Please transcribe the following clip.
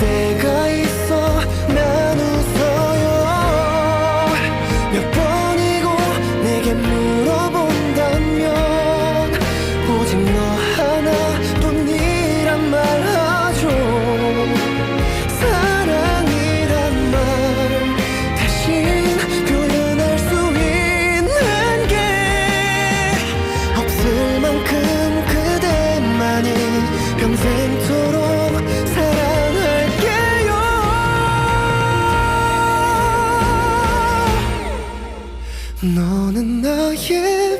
그대가 있어 난 웃어요. 몇 번이고 내게 물어본다면 오직 너 너는 나의